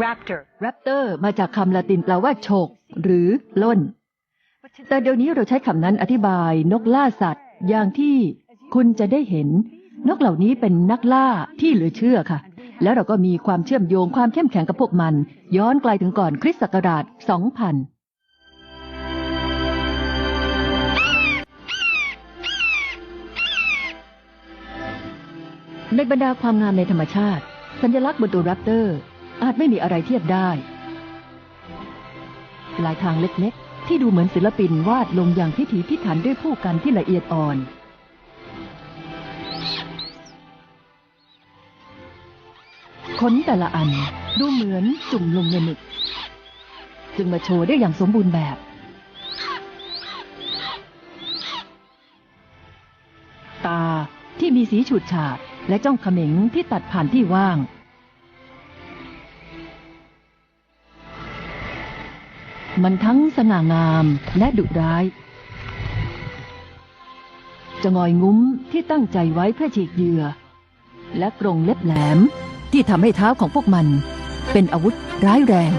Raptor. แรปเตอร์มาจากคำละตินแปลว่าฉก หรือล้น แต่เดี๋ยวนี้เราใช้คำนั้นอธิบายนกล่าสัตว์ อย่างที่คุณจะได้เห็น นกเหล่านี้เป็นนักล่าที่เหลือเชื่อค่ะ แล้วเราก็มีความเชื่อมโยงความเข้มแข็งกับพวกมัน ย้อนไกลถึงก่อนคริสต์ศักราช 2000ในบรรดาความงามในธรรมชาติ สัญลักษณ์บนตัวแรปเตอร์ อาจไม่มีอะไรเทียบได้ ลายทางเล็กๆ ที่ดูเหมือนศิลปินวาดลงอย่างพิถีพิถันด้วยผู้กันที่ละเอียดอ่อนขนแต่ละอันดูเหมือนจุ่มลงในหมึก จึงมาโชว์ได้อย่างสมบูรณ์แบบ ตาที่มีสีฉูดฉาดและจ้องเขม็งที่ตัดผ่านที่ว่าง มันทั้งสง่างามและดุร้าย จะงอยงุ้มที่ตั้งใจไว้เพื่อฉีกเหยื่อ และกรงเล็บแหลมที่ทำให้เท้าของพวกมันเป็นอาวุธร้ายแรง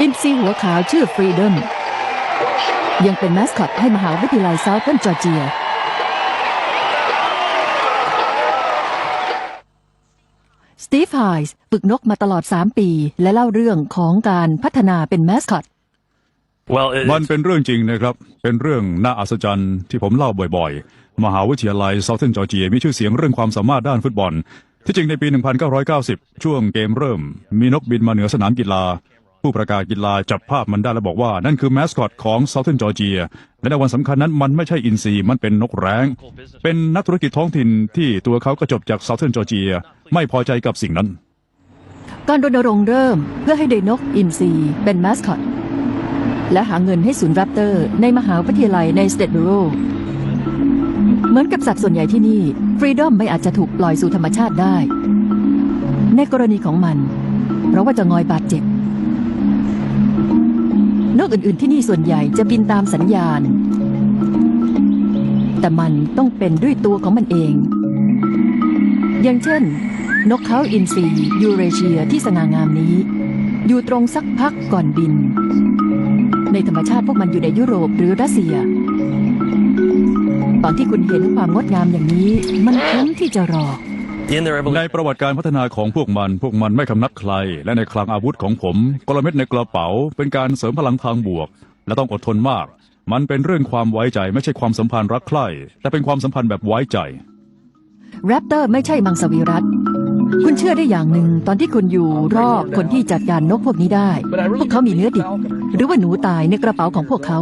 อินซีหัวขาวชื่อฟรีด o มยังเป็นแมสคอตให้มหาวิทยาลัยเซาท์เทิร์นจอร์เจีย สตีฟไฮส์ฝึกนกมาตลอด 3 ปี และเล่าเรื่องของการพัฒนาเป็นแมสคอต Well, it, มันเป็นเรื่องจริงนะครับ เป็นเรื่องน่าอัศจรรย์ที่ผมเล่าบ่อยๆ มหาวิทยาลัยเซาเทนจอร์เจียมีชื่อเสียงเรื่องความสามารถด้านฟุตบอล ที่จริงในปี 1990 ช่วงเกมเริ่ม มีนกบินมาเหนือสนามกีฬา ผู้ประกาศกีฬาจับภาพมันได้และบอกว่า นั่นคือแมสคอตของเซาเทนจอร์เจียและในวันสำคัญนั้นมันไม่ใช่อินซีมันเป็นนกแร้ง เป็นนักธุรกิจท้องถิ่นที่ตัวเขาก็จบจากเซาเทนจอร์เจีย ไม่พอใจกับสิ่งนั้น การรณรงค์เริ่มเพื่อให้ได้นกอินซีเป็นแมสคอตและหาเงินให้ศูนย์แรปเตอร์ ในมหาวิทยาลัยในสเตทบูโรเหมือนกับสัตว์ส่วนใหญ่ที่นี่ฟรีดอมไม่อาจจะถูกปล่อยสู่ธรรมชาติได้ ในกรณีของมัน เพราะว่าจะงอยบาดเจ็บ นกอื่นๆที่นี่ส่วนใหญ่จะบินตามสัญญาณ แต่มันต้องเป็นด้วยตัวของมันเอง อย่างเช่น นกเขาอินทรียูเรเชียที่สง่างามนี้ อยู่ตรงสักพักก่อนบิน ในธรรมชาติพวกมันอยู่ในยุโรปหรือรัสเซีย ตอนที่คุณเห็นความงดงามอย่างนี้ มันคุ้มที่จะรอ ใน evolution, ประวัติการพัฒนาของพวกมัน พวกมันไม่คำนับใคร และในคลังอาวุธของผมกลเม็ดในกระเป๋า เป็นการเสริมพลังทางบวก และต้องอดทนมาก มันเป็นเรื่องความไว้ใจไม่ใช่ความสัมพันธ์รักใคร่แต่เป็นความสัมพันธ์แบบไว้ใจแรปเตอร์ไม่ใช่มังสวิรัตคุณเชื่อได้อย่างหนึ่งตอนที่คุณอยู่รอบคนที่จัดการนกพวกนี้ได้ พวกเขามีเนื้อดิบหรือว่าหนูตายในกระเป๋าของพวกเขา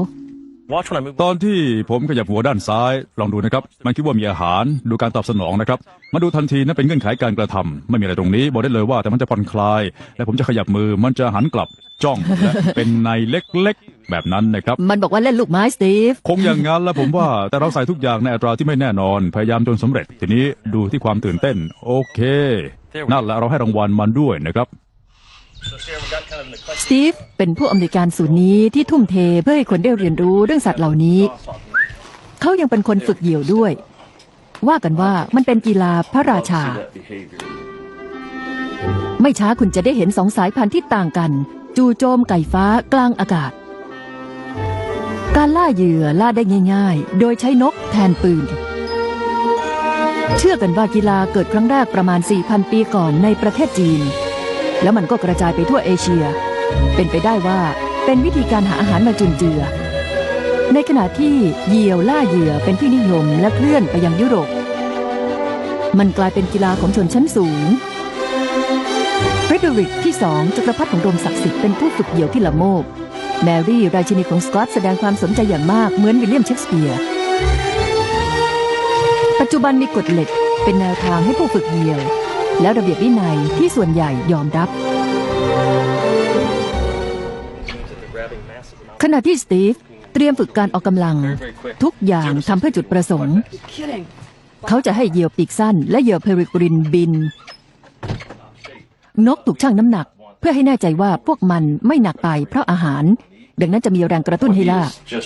watch when I move. ตอนที่ผมขยับหัวด้านซ้ายลองดูนะครับ มันคิดว่ามีอาหารดูการตอบสนองนะครับมาดูทันทีนั่นเป็นเงื่อนไขการกระทำไม่มีอะไรตรงนี้บอกได้เลยว่าแต่มันจะผ่อนคลาย และผมจะขยับมือมันจะหันกลับจ้องและเป็นในเล็กๆ แบบนั้นนะครับ มันบอกว่าเล่นลูกไม้สตีฟคงอย่างนั้นแล้วผมว่าแต่เราใส่ทุกอย่างในอัตราที่ไม่แน่นอน พยายามจนสำเร็จ ทีนี้ดูที่ความตื่นเต้น โอเคนั่นแหละเราให้รางวัลมันด้วยนะครับ สตีฟเป็นผู้อำนวยการศูนย์นี้ที่ทุ่มเทเพื่อให้คนได้เรียนรู้เรื่องสัตว์เหล่านี้ เขายังเป็นคนฝึกเหยี่ยวด้วย ว่ากันว่ามันเป็นกีฬาพระราชา ไม่ช้าคุณจะได้เห็นสองสายพันธุ์ที่ต่างกัน จู่โจมไก่ฟ้ากลางอากาศ การล่าเหยื่อล่าได้ง่าย ๆ โดยใช้นกแทนปืน เชื่อกันว่ากีฬาเกิดครั้งแรกประมาณ 4,000 ปีก่อนในประเทศจีน แล้วมันก็กระจายไปทั่วเอเชีย เป็นไปได้ว่าเป็นวิธีการหาอาหารมาจุนเจือ ในขณะที่เหยี่ยวล่าเหยื่อเป็นที่นิยมและเคลื่อนไปยังยุโรป มันกลายเป็นกีฬาของชนชั้นสูงเฟรเดริกที่สองจักรพรรดิของโรมศักดิ์สิทธิ์เป็นผู้ฝึกเหยี่ยวที่ละโมบ แมรี่ราชินีของสกอตแสดงความสนใจอย่างมากเหมือนวิลเลียมเชกสเปียร์ปัจจุบันมีกฎเหล็กเป็นแนวทางให้ผู้ฝึกเหยี่ยว และระเบียบวินัยที่ส่วนใหญ่ยอมรับ Grabbing massive amounts. ขณะที่สตีฟเตรียมฝึกการออกกำลัง ทุกอย่างทำเพื่อจุดประสงค์ เขาจะให้เหยี่ยวปีกสั้น และเหยี่ยวเพริกรินบิน นกถูกชั่งน้ำหนัก เพื่อให้แน่ใจว่าพวกมันไม่หนักไปเพราะอาหาร ดังนั้นจะมีแรงกระตุ้นให้ล่า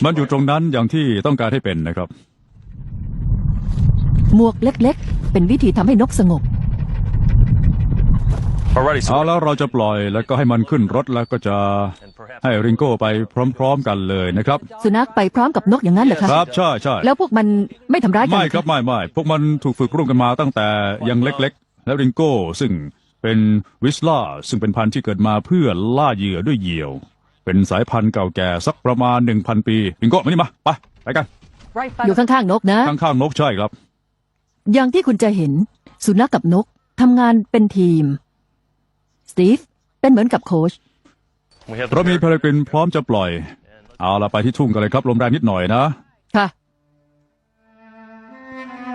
มันอยู่ตรงนั้นอย่างที่ต้องการให้เป็นนะครับ หมวกเล็กๆ เป็นวิธีทำให้นกสงบ Alrighty, so เอาแล้วเราจะปล่อยแล้วก็ให้มันขึ้นรถแล้วก็จะ and perhaps ให้ริงโก้ไปพร้อม ๆ กันเลยนะครับ สุนัขไปพร้อมกับนกอย่างนั้นเหรอคะครับใช่ใช่แล้วพวกมันไม่ทำร้ายกันไม่เหอครับไม่ไม่พวกมันถูกฝึกร่วมกันมาตั้งแต่ยังเล็กๆ แล้วริงโก้ซึ่งเป็นวิสลาซึ่งเป็นพันธุ์ที่เกิดมาเพื่อล่าเหยื่อด้วยเหยี่ยว เป็นสายพันธุ์เก่าแก่สักประมาณหนึ่งพันปีริงโก้มานี่มาไปไปกันอยู่ข้างๆนกนะ ข้างๆนกใช่ครับ อย่างที่คุณจะเห็น สุนัขกับนกทำงานเป็นทีมส ตีฟเป็นเหมือนกับโค้ช we have เรา the มีเพลกรินพร้อมจะปล่อย เอาละไปที่ทุ่งกันเลยครับลมแรงนิดหน่อยนะ ค่ะ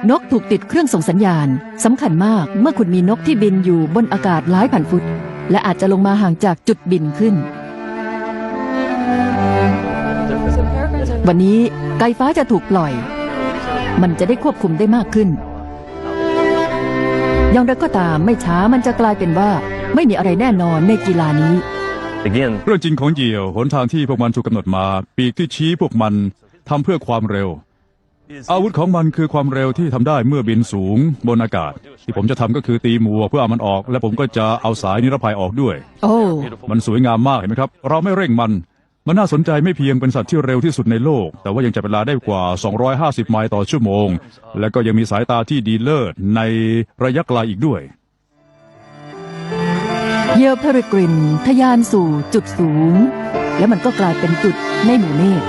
นกถูกติดเครื่องส่งสัญญาณสำคัญมากเมื่อคุณมีนกที่บินอยู่บนอากาศหลายพันฟุต และอาจจะลงมาห่างจากจุดบินขึ้น วันนี้ไก่ฟ้าจะถูกปล่อย มันจะได้ควบคุมได้มากขึ้นอย่างไรก็ตามไม่ช้ามันจะกลายเป็นว่า ไม่มีอะไรแน่นอนในกีฬานี้ again. เรื่องจริงของเหยี่ยวหนทางที่พวกมันถูกกำหนดมา ปีกที่ชี้พวกมันทำเพื่อความเร็ว Is อาวุธของมันคือความเร็วที่ทำได้เมื่อบินสูงบนอากาศ ที่ผมจะทำก็คือตีหมวกเพื่อเอามันออก และผมก็จะเอาสายนิรภัยออกด้วย โอ้มันสวยงามมากเห็นไหมครับ เราไม่เร่งมัน มันน่าสนใจไม่เพียงเป็นสัตว์ที่เร็วที่สุดในโลก แต่ว่ายังจับเวลาได้กว่า 250 ไมล์ต่อชั่วโมง และก็ยังมีสายตาที่ดีเลิศในระยะไกลอีกด้วย เยลเพริกรินทะยานสู่จุดสูง แล้วมันก็กลายเป็นจุดในหมู่เมฆ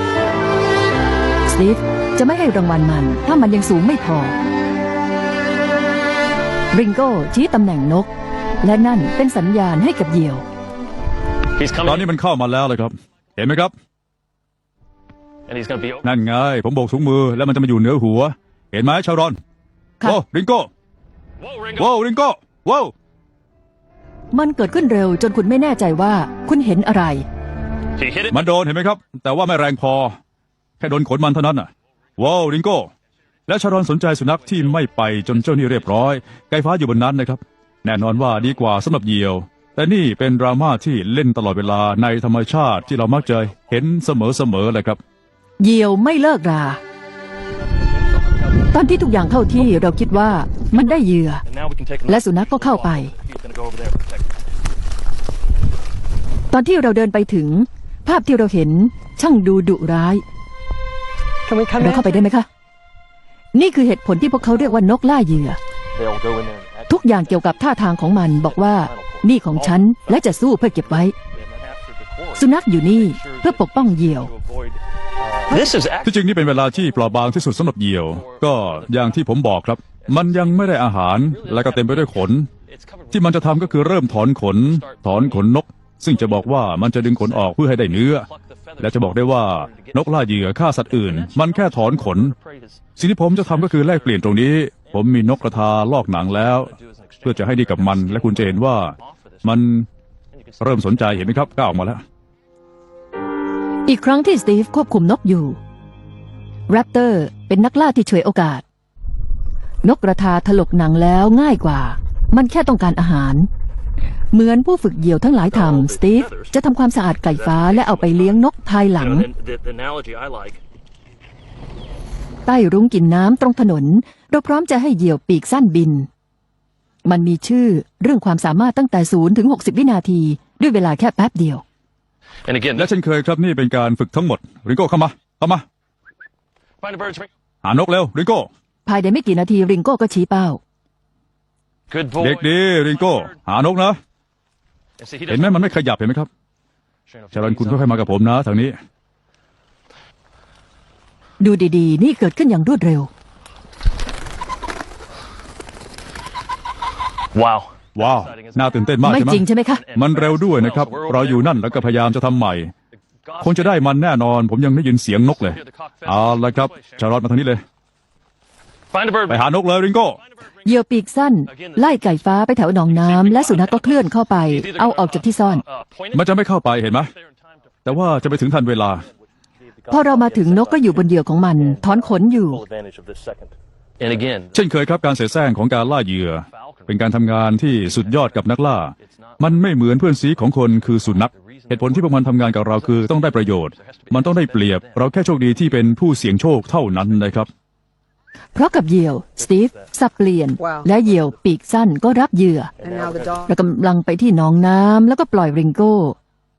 สตีฟจะไม่ให้รางวัลมัน ถ้ามันยังสูงไม่พอริงโก้ชี้ตำแหน่งนก และนั่นเป็นสัญญาณให้กับเหยี่ยว he's ตอน coming นี้มันเข้ามาแล้วเลยครับ เห็นไหมครับ and he's going to be over. นั่นไง ผมโบกถุงมือแล้วมันจะมาอยู่เหนือหัว เห็นไหมชารอนครับโอ้ริงโก้ Whoa, Ringo. ว้าวริงโก้ว้าว มันเกิดขึ้นเร็วจนคุณไม่แน่ใจว่าคุณเห็นอะไร He hit it. มันโดนเห็นไหมครับ แต่ว่าไม่แรงพอ แค่โดนขนมันเท่านั้นน่ะ ว้าวริงโก้ และชารอนสนใจสุนัขที่ไม่ไปจนเจ้านี่เรียบร้อย ไก่ฟ้าอยู่บนนั้นนะครับ แน่นอนว่าดีกว่าสำหรับเหยี่ยว แต่นี่เป็นดราม่าที่เล่นตลอดเวลาในธรรมชาติที่เรามักจะเห็นเสมอๆเลยครับ เหยี่ยวไม่เลิกรา ตอนที่ทุกอย่างเข้าที่เราคิดว่ามันได้เหยื่อ And now we can take him. และสุนัขก็เข้าไป He's going to go over there and protect him. ตอนที่เราเดินไปถึง ภาพที่เราเห็นช่างดูดุร้าย Can we come เรา in? เข้าไปได้ไหมคะ นี่คือเหตุผลที่พวกเขาเรียกว่านกล่าเหยื่อ They'll go in there and act. ทุกอย่างเกี่ยวกับท่าทางของมันบอกว่า นี่ของฉันและจะสู้เพื่อเก็บไว้ And then after the course, สุนัขอยู่นี่เพื่อปกป้องเหยี่ยว to avoid. Uh, this is ที่จริงนี่เป็นเวลาที่เปราะบางที่สุดสำหรับเหยี่ยว ก็อย่างที่ผมบอกครับ มันยังไม่ได้อาหารและก็เต็มไปด้วยขน it's covered. ที่มันจะทำก็คือเริ่มถอนขน ถอนขนนก ซึ่งจะบอกว่ามันจะดึงขนออกเพื่อให้ได้เนื้อ และจะบอกได้ว่านกล่าเหยื่อฆ่าสัตว์อื่น มันแค่ถอนขน สิ่งที่ผมจะทำก็คือแลกเปลี่ยนตรงนี้ ผมมีนกกระทาลอกหนังแล้ว เพื่อจะให้ดีกับมัน และคุณจะเห็นว่ามันเริ่มสนใจเห็นไหมครับก้าวออกมาแล้ว อีกครั้งที่สตีฟควบคุมนกอยู่แรปเตอร์เป็นนักล่าที่ฉวยโอกาส นกกระทาถลกหนังแล้วง่ายกว่า มันแค่ต้องการอาหาร เหมือนผู้ฝึกเหยี่ยวทั้งหลายทำสตีฟจะทำความสะอาดไก่ฟ้าและเอาไปเลี้ยงนกภายหลัง You know, and the, the analogy I like ใต้รุ้งกินน้ำตรงถนน เราพร้อมจะให้เหยี่ยวปีกสั้นบิน มันมีชื่อเรื่องความสามารถตั้งแต่ศูนย์ถึงหกสิบวินาที ด้วยเวลาแค่แป๊บเดียว and again และเช่นเคยครับนี่เป็นการฝึกทั้งหมด ริโก้เข้ามา เข้ามา find a bird's ring หานกเร็ว ริโก้ ภายในไม่กี่นาทีริงโก้ก็ชี้เป้า good boy เด็กดี ริงโก้ หานกนะ and see he เห็นไหม doesn't มันไม่ขยับเห็นไหมครับ Sure, ชาลันคุณค่อยๆมากับผมนะทางนี้ ดูดีๆ นี่เกิดขึ้นอย่างรวดเร็ว wow ว้าว น่าตื่นเต้นมากไม่ใช่ไหมจริงใช่ไหมคะ มันเร็วด้วยนะครับ เราอยู่นั่นแล้วก็พยายามจะทำใหม่ God คงจะได้มันแน่นอน ผมยังได้ยินเสียงนกเลย เอาละครับ ชารอดมาทางนี้เลย find a bird ไปหานกเลยริงโก้เหยี่ยวปีกสั้น ไล่ไก่ฟ้าไปแถวหนองน้ำและสุนัขก็เคลื่อนเข้าไป เอาออกจากที่ซ่อน uh, point it มันจะไม่เข้าไปเห็นไหม there in time to แต่ว่าจะไปถึงทันเวลา พอเรามาถึงนกก็อยู่บนเหยื่อของมัน ถอนขนอยู่ full advantage of this second. And again, เช่นเคยครับการเสแสร้งของการล่าเหยื่อ เป็นการทำงานที่สุดยอดกับนักล่า มันไม่เหมือนเพื่อนซีของคนคือสุนัขเหตุผลที่พวกมันทำงานกับเราคือต้องได้ประโยชน์ มันต้องได้เปรียบ เราแค่โชคดีที่เป็นผู้เสี่ยงโชคเท่านั้นนะครับ เพราะกับเหยี่ยวสตีฟสับเปลี่ยนว้าวและเหยี่ยวปีกสั้นก็รับเหยื่อ And now the dog. เรากำลังไปที่หนองน้ำแล้วก็ปล่อยริงโก้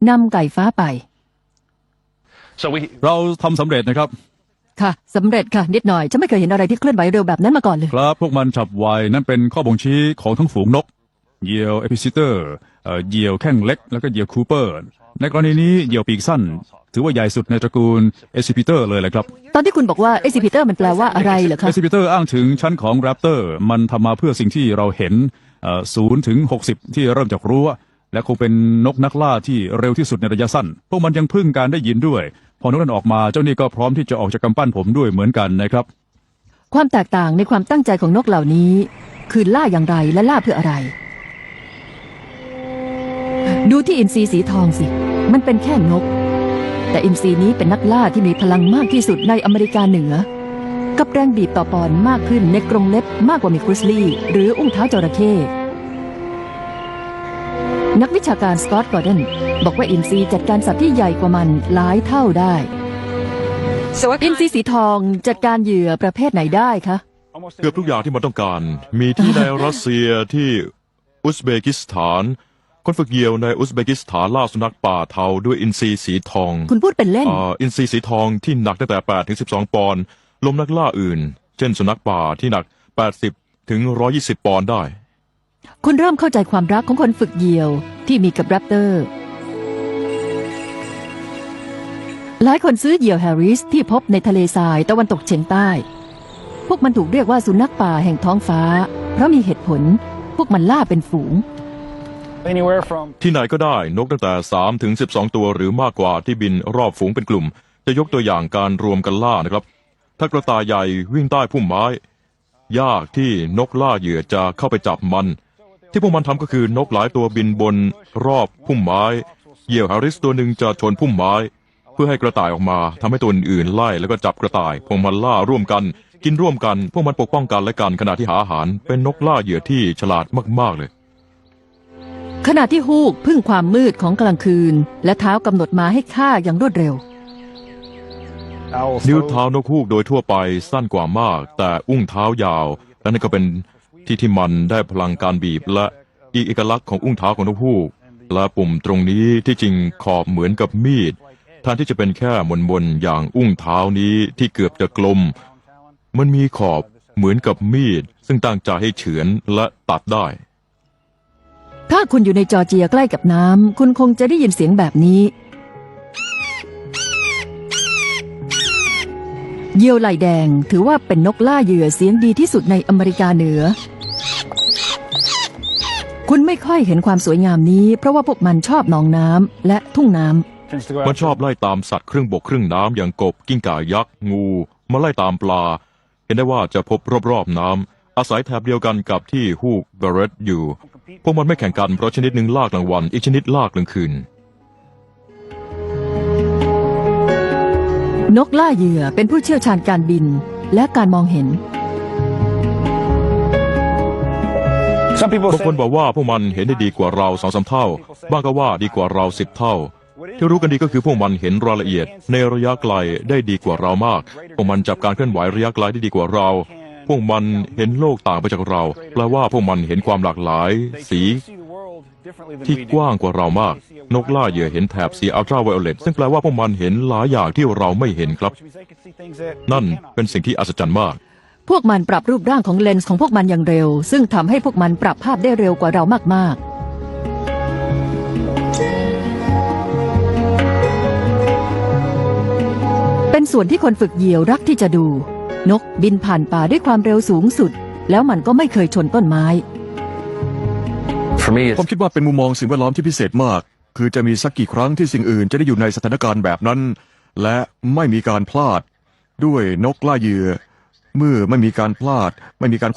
นำไก่ฟ้าไป so we เราทำสำเร็จนะครับ ค่ะสำเร็จค่ะ นิดหน่อย ฉันไม่เคยเห็นอะไรที่เคลื่อนไหวเร็วแบบนั้นมาก่อนเลย ครับ พวกมันฉับไวนั่นเป็นข้อบ่งชี้ของทั้งฝูงนก เหยี่ยวเอพิซิเตอร์เอ่อเหยี่ยวแข้งเล็ก แล้วก็เหยี่ยวคูเปอร์ ในกรณีนี้เหยี่ยวปีกสั้น ถือว่าใหญ่สุดในตระกูลเอซิพิเตอร์เลยแหละครับตอนที่คุณบอกว่าเอซิพิเตอร์มันแปลว่าอะไรเหรอคะเอซิพิเตอร์อ้างถึงชั้นของแรปเตอร์มันทำมาเพื่อสิ่งที่เราเห็นศูนย์ถึงหกสิบที่เริ่มจากรั้วและคงเป็นนกนักล่าที่เร็วที่สุดในระยะสั้น พวกมันยังพึ่งการได้ยินด้วย พอนกนั้นออกมาเจ้านี่ก็พร้อมที่จะออกจากกำปั้นผมด้วยเหมือนกันนะครับ ความแตกต่างในความตั้งใจของนกเหล่านี้ คือล่าอย่างไรและล่าเพื่ออะไร ดูที่อินทรีสีทองสิ มันเป็นแค่นก แต่อินทรีนี้เป็นนักล่าที่มีพลังมากที่สุดในอเมริกาเหนือ กับแรงบีบต่อปอนด์มากขึ้นในกรงเล็บมากกว่ามีกริซลี่ หรืออุ้งเท้าจระเข้นักวิชาการสกอตต์กอร์ดนบอกว่าอินทรีจัดการสัตว์ที่ใหญ่กว่ามันหลายเท่าได้ So what อิน kind ทรีสีทองจัดการเหยื่อประเภทไหนได้คะเกือบทุกอย่างที่มันต้องการ มีที่ในรัสเซียที่อุซเบกิสถาน คนฝึกเหยี่ยวในอุซเบกิสถานล่าสุนัขป่าเทาด้วยอินทรีสีทองคุณพูดเป็นเล่น อ่าอินทรีสีทองที่หนักตั้งแต่8ถึง12 ปอนด์ลมนักล่าอื่น เช่นสุนัขป่าที่หนัก 80ถึง120 ปอนด์ได้ คุณเริ่มเข้าใจความรักของคนฝึกเหยี่ยวที่มีกับแรปเตอร์ หลายคนซื้อเหยี่ยวแฮร์ริสที่พบในทะเลทรายตะวันตกเฉียงใต้ พวกมันถูกเรียกว่าสุนัขป่าแห่งท้องฟ้า เพราะมีเหตุผล พวกมันล่าเป็นฝูง anywhere from ที่ไหนก็ได้นกตั้งแต่ 3 ถึง 12 ตัวหรือมากกว่าที่บินรอบฝูงเป็นกลุ่ม จะยกตัวอย่างการรวมกันล่านะครับ ถ้ากระต่ายใหญ่วิ่งใต้พุ่มไม้ ยากที่นกล่าเหยื่อจะเข้าไปจับมัน ที่พวกมันทำก็คือนกหลายตัวบินบนรอบพุ่มไม้ เหยี่ยวฮร์ริสตัวหนึ่งจะชนพุ่มไม้ เพื่อให้กระต่ายออกมาทำให้ตัวอื่นไล่แล้วก็จับกระต่าย พวกมันล่าร่วมกัน กินร่วมกัน พวกมันปกป้องกันและกันขณะที่หาอาหาร เป็นนกล่าเหยื่อที่ฉลาดมากๆเลย ขณะที่ฮูกพึ่งความมืดของกลางคืน และเท้ากำหนดมาให้ฆ่าอย่างรวดเร็ว owls นิ้วเท้านกฮูกโดยทั่วไปสั้นกว่ามาก แต่อุ้งเท้ายาว และนั่นก็เป็นที่ที่มันได้พลังการบีบและอีกเอกลักษณ์ของอุ้งเท้าของนกฮูก และปุ่มตรงนี้ที่จริงขอบเหมือนกับมีดแทนที่จะเป็นแค่มนมนๆอย่างอุ้งเท้านี้ที่เกือบจะกลม มันมีขอบเหมือนกับมีด ซึ่งตั้งใจให้เฉือนและตัดได้ ถ้าคุณอยู่ในจอร์เจียใกล้กับน้ำคุณคงจะได้ยินเสียงแบบนี้เหยี่ยวไหลแดงถือว่าเป็นนกล่าเหยื่อเสียงดีที่สุดในอเมริกาเหนือ คุณไม่ค่อยเห็นความสวยงามนี้ เพราะว่าพวกมันชอบหนองน้ำและทุ่งน้ำมันชอบไล่ตามสัตว์ครึ่งบกครึ่งน้ำอย่างกบกิ้งก่ายักษ์งูมาไล่ตามปลา เห็นได้ว่าจะพบรอบๆน้ำอาศัยแถบเดียวกันกับที่ฮูกเบรตอยู่ พวกมันไม่แข่งกันเพราะชนิดหนึ่งล่ากลางวัน อีกชนิดล่ากลางคืน นกล่าเหยื่อเป็นผู้เชี่ยวชาญการบินและการมองเห็น some people บาง say คนบอกว่าพวกมันเห็นได้ดีกว่าเราสองสามเท่า บ้างก็ว่าดีกว่าเราสิบเท่า ที่รู้กันดีก็คือพวกมันเห็นรายละเอียด ในระยะไกลได้ดีกว่าเรามาก พวกมันจับการเคลื่อนไหวระยะไกลได้ดีกว่าเรา พวกมันเห็นโลกต่างไปจากเรา แปลว่าพวกมันเห็นความหลากหลาย สี ที่กว้างกว่าเรามาก นกล่าเหยื่อเห็นแถบสีอัลตราไวโอเลตซึ่งแปลว่าพวกมันเห็นหลายอย่างที่เราไม่เห็นครับ นั่นเป็นสิ่งที่อัศจรรย์มาก พวกมันปรับรูปร่างของเลนส์ของพวกมันอย่างเร็ว ซึ่งทำให้พวกมันปรับภาพได้เร็วกว่าเรามาก ๆเป็นส่วนที่คนฝึกเหยี่ยวรักที่จะดู นกบินผ่านป่าด้วยความเร็วสูงสุด แล้วมันก็ไม่เคยชนต้นไม้ for me ผม it's คิดว่าเป็นมุมมองสิ่งแวดล้อมที่พิเศษมาก คือจะมีสักกี่ครั้งที่สิ่งอื่นจะได้อยู่ในสถานการณ์แบบนั้น และไม่มีการพลาด ด้วยนกล่าเหยื่อเมื่อไม่มีการพลาด ไม่มีการ